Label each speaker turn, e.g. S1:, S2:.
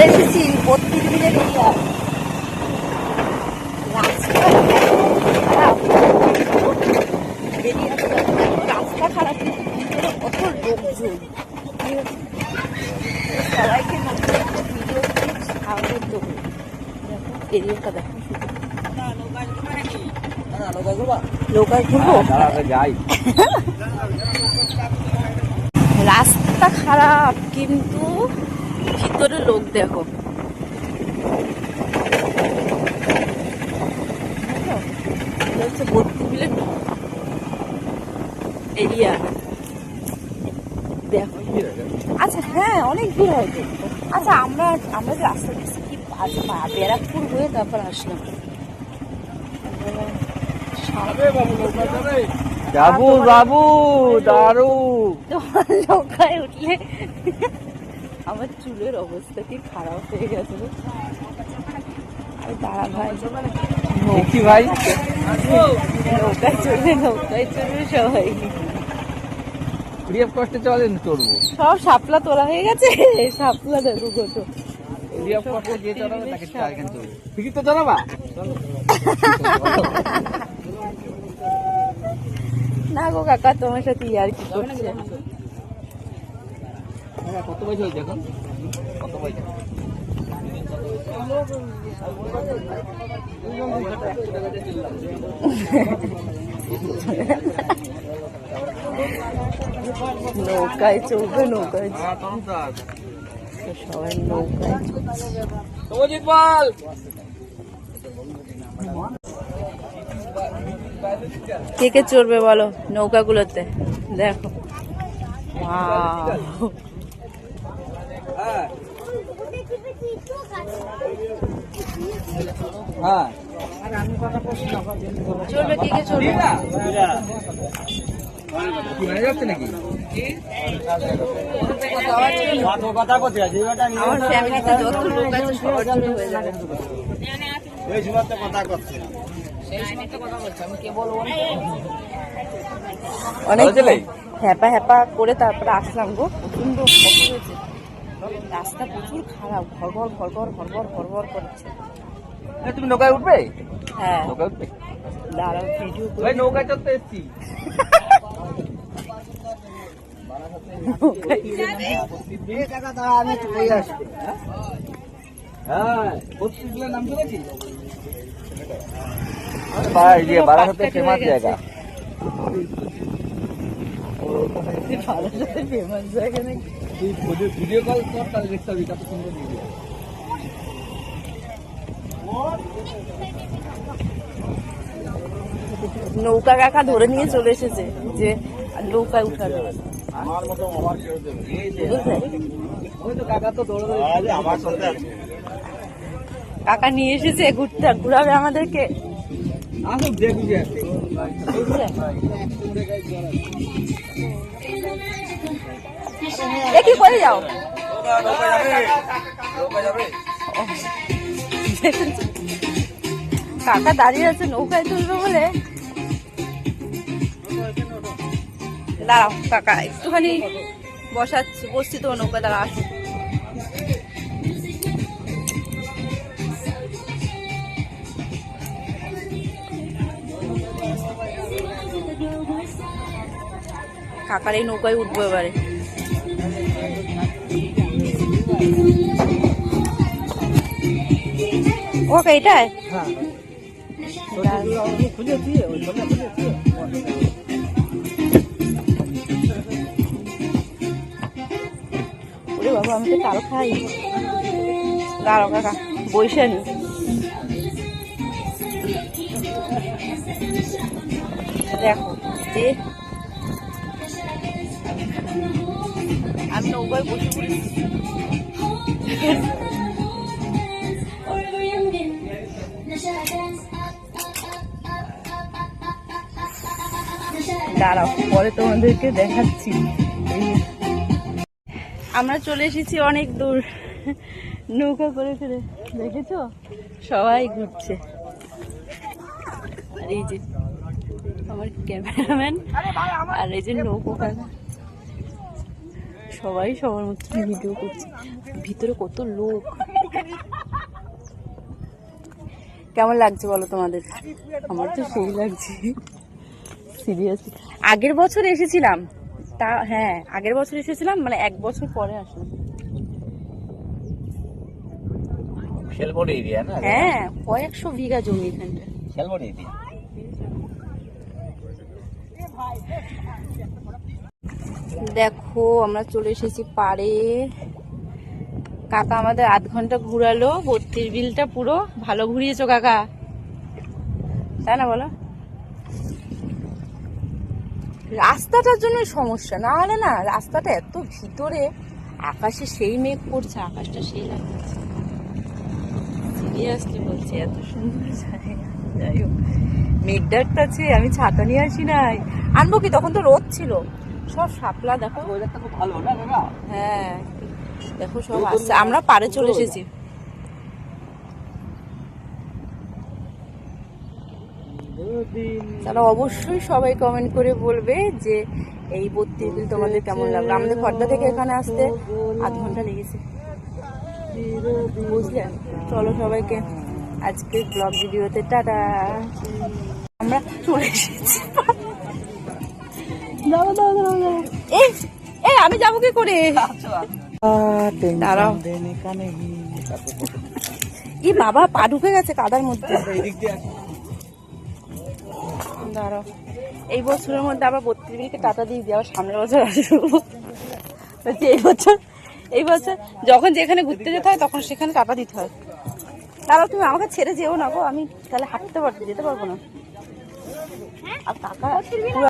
S1: চলে এসেছি বত্রিশ মিনিট এরিয়া রাস্তা খারাপ কত লোকজন। সবাইকে এরিয়াটা দেখো। ঘুরবো রাস্তা খারাপ কিন্তু ভিতরে লোক দেখো হচ্ছে বত্রিশ এরিয়া। দেখো। আচ্ছা হ্যাঁ অনেক ভিড় হয় আচ্ছা আমরা আমরা যে রাস্তা দিচ্ছি কি বাজে ব্যারাকপুর হয়ে তারপর আসলাম।
S2: যাবু বাবু দারু
S1: তোমার নৌকায় উঠলে আমার চুলের অবস্থা কি খারাপ হয়ে গেছে রে। আরে দাঁড়া ভাই।
S2: দেখছি ভাই?
S1: নৌকায় নৌকায় সবাই।
S2: ফ্রি অফ কস্টে চলেন চড়বো
S1: সব তোলা হয়ে গেছে। শাপলা দেখো কত।
S2: ফ্রি অফ কস্টে যে চড়াবে তাকে চার কেন চড়বো তো চড়াবা?
S1: না গো কাকা তোমার সাথে ইয়ার কি করছে?
S2: হ্যাঁ, কত পয়সা হয়েছে এখন? কত পয়সা
S1: নৌকায় চলবে নৌকায়
S2: হ্যাঁ
S1: সবাই নৌকায় কে কে চড়বে বলো নৌকাগুলোতে? দেখো Wow!
S2: হ্যাঁ হ্যাঁ।
S1: চলবে কে কে চলবে?
S2: কি যাচ্ছে নাকি?
S1: আমার ফ্যামিলিতে যত লোক আছে সবার জন্য হয়ে যাবে? হ্যাপা হ্যাপা করে তারপরে আসলাম গো প্রচণ্ড হয়েছে। রাস্তা প্রচুর খারাপ ঘরঘর ঘরঘর ঘরঘর ঘরঘর করছে।
S2: তুমি নৌকায় উঠবে?
S1: হ্যাঁ।
S2: নৌকায় উঠবে?
S1: দাঁড়াও ভিডিও
S2: ভাই নৌকায় চড়তে এসছি। হ্যাঁ বত্রিশ জেলার নাম শুনেছিস ভাই যে বারাসাতে ফেমাস জায়গা
S1: ফেমাস জায়গা নাকি?
S2: তুই ভিডিও কল কর তাহলে দেখতে পাবি কত সুন্দর ভিডিও
S1: নৌকা কাকা ধরে নিয়ে চলে এসেছে যে নৌকায়
S2: আমার মতো করে দেবে। ওই তো কাকা তো দৌড়ে দৌড়ে আমার সাথে
S1: কাকা নিয়ে এসেছে ঘুরতে ঘুরাবে আমাদেরকে।
S2: আসুন দেখবি
S1: কি করে যাও? কাকা দাঁড়িয়ে আছে, নৌকায় তুলবে বলে। দাঁড়াও, কাকা, একটুখানি বসাচ্ছি, বসছি তো নৌকা দাঁড়া আসো। কাকার এই নৌকায় উঠবো এবারে। ওকে এটাই? ওরে বাবা আমি তো তারও খাই। দাঁড়াও কাকা বৈশা নি। দেখো যে আমি নৌকায় বসে পড়েছি। দাঁড়াও, পরে তোমাদেরকে দেখাচ্ছি। আমরা চলে এসেছি অনেক দূর। নৌকা করে করে দেখেছ? সবাই ঘুরছে। আর এই যে আমার ক্যামেরাম্যান, আর এই যে নৌকো কাকা। সবাই সবার মতো ভিডিও করছে। ভিতরে কত লোক। কেমন লাগছে বলো তোমাদের? আমার তো সেই লাগছে। সিরিয়াসলি আগের বছর এসেছিলাম। তা হ্যাঁ আগের বছর এসেছিলাম মানে এক বছর পরে আসলাম।
S2: খেলবড় এরিয়া না?
S1: হ্যাঁ কয়েকশো বিঘা জমি এখানটা।
S2: খেলবড় এরিয়া
S1: দেখো, আমরা চলে এসেছি পাড়ে। কাকা আমাদের আধ ঘণ্টা ঘুরালো বত্রিশ বিলটা পুরো ভালো ঘুরিয়েছো কাকা। তাই না বলো? রাস্তাটার জন্য সমস্যা, না হলে না রাস্তাটা এত ভিতরে, আকাশে সেই মেঘ পড়ছে আকাশটা সেই লাগছে বলছি, এত সুন্দর জায়গা। যাই হোক, মেঘ ডাকতেছে, আমি ছাতা নিয়ে আসি নাই। আনব কি? তখন তো রোদ ছিল। সব শাপলা দেখো।
S2: ভালো না
S1: হ্যাঁ দেখো সব আসছে আমরা পাড়ে চলে এসেছি। তাহলে অবশ্যই সবাই কমেন্ট করে বলবে যে এই বত্রিশ বিল তোমাদের কেমন লাগল। আমাদের খর্দা থেকে এখানে আসতে আধ ঘণ্টা লেগেছে। বুঝলে? চলো সবাইকে আজকের ব্লগ ভিডিওতে টাটা। আমরা চলে এসেছি। এই এই আমি যাব কি করে? দাঁড়াও। ই বাবা, পা ঢুকে গেছে কাদার মধ্যে। দাঁড়াও। এই বছরের মধ্যে আবার বত্রিশ মিনিটে টাটা দিয়ে দিয়ে আবার সামনের বছর আসব। এই বছর এই বছর যখন যেখানে ঘুরতে যেতে হয়, তখন সেখানে টাটা দিতে হয়। দাঁড়াও, তুমি আমাকে ছেড়ে যেও না গো, আমি তাহলে হাঁটতে পারতে যেতে পারব না। আর পুরো